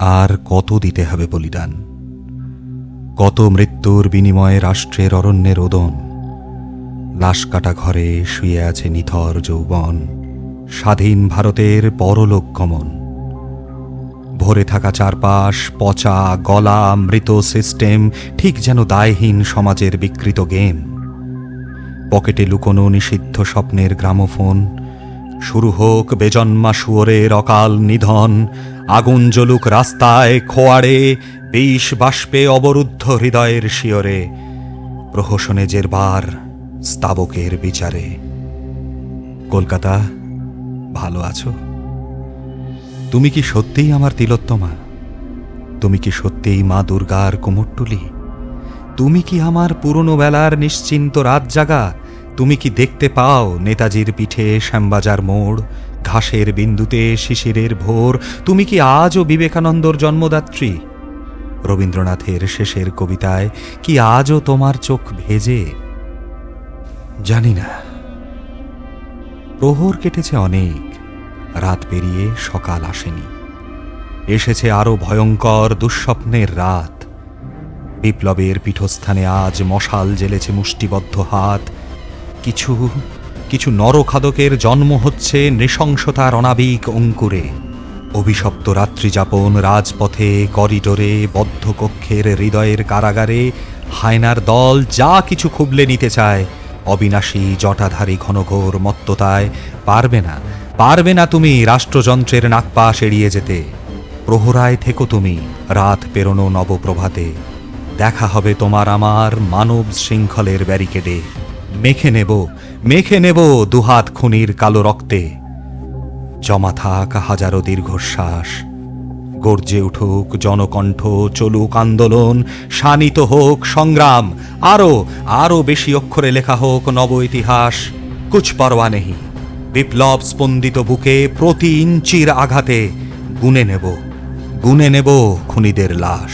আর কত দিতে হবে বলিদান? কত মৃত্যুর বিনিময়ে রাষ্ট্রের অরণ্যের ওদন? লাশ কাটা ঘরে শুয়ে আছে নিথর যৌবন, স্বাধীন ভারতের পরলোক গমন। ভরে থাকা চারপাশ, পচা গলা, মৃত সিস্টেম, ঠিক যেন দায়হীন সমাজের বিকৃত গেম। পকেটে লুকোনো নিষিদ্ধ স্বপ্নের গ্রামোফোন শুরু হোক বেজন্মা শুয়োরের অকাল নিধন। আগুন জ্বলুক রাস্তায়, খোয়াড়ে, বিষ বাষ্পে অবরুদ্ধ হৃদয়ের শিয়রে। প্রহসনে জেরবার স্তাবকের বিচারে। কলকাতা, ভালো আছো? তুমি কি সত্যিই আমার তিলোত্তমা? তুমি কি সত্যিই মা দুর্গার কুমোরটুলি? তুমি কি আমার পুরনো বেলার নিশ্চিন্ত রাত জাগা? তুমি কি দেখতে পাও নেতাজির পিঠে শ্যামবাজার মোড়, ঘাসের বিন্দুতে শিশিরের ভোর? তুমি কি আজও বিবেকানন্দর জন্মদাত্রী? রবীন্দ্রনাথের শেষের কবিতায় কি আজও তোমার চোখ ভেজে? জানি না। প্রহর কেটেছে অনেক, রাত পেরিয়ে সকাল আসেনি। এসেছে আরও ভয়ঙ্কর দুঃস্বপ্নের রাত। বিপ্লবের পীঠস্থানে আজ মশাল জ্বেলেছে মুষ্টিবদ্ধ হাত। কিছু কিছু নরখাদকের জন্ম হচ্ছে নৃশংসতার অনাবিক অঙ্কুরে। অভিশপ্ত রাত্রিযাপন রাজপথে, করিডোরে, বদ্ধ কক্ষের হৃদয়ের কারাগারে, হায়নার দল যা কিছু খুবলে নিতে চায়, অবিনাশী জটাধারী ঘনঘোর মত্ততায়, পারবে না পারবে না তুমি রাষ্ট্রযন্ত্রের নাকপাশ এড়িয়ে যেতে। প্রহরায় থেকো তুমি, রাত পেরোনো নবপ্রভাতে। দেখা হবে তোমার আমার মানব শৃঙ্খলের ব্যারিকেডে। মেখে নেব মেখে নেব দুহাত খুনির কালো রক্তে। জমা থাক হাজারো দীর্ঘশ্বাস। গর্জে উঠুক জনকণ্ঠ, চলুক আন্দোলন, শানিত হোক সংগ্রাম, আরও আরও বেশি অক্ষরে লেখা হোক নব ইতিহাস। কুছ পরোয়া নেই, বিপ্লব স্পন্দিত বুকে প্রতি ইঞ্চির আঘাতে গুনে নেব গুনে নেব খুনিদের লাশ।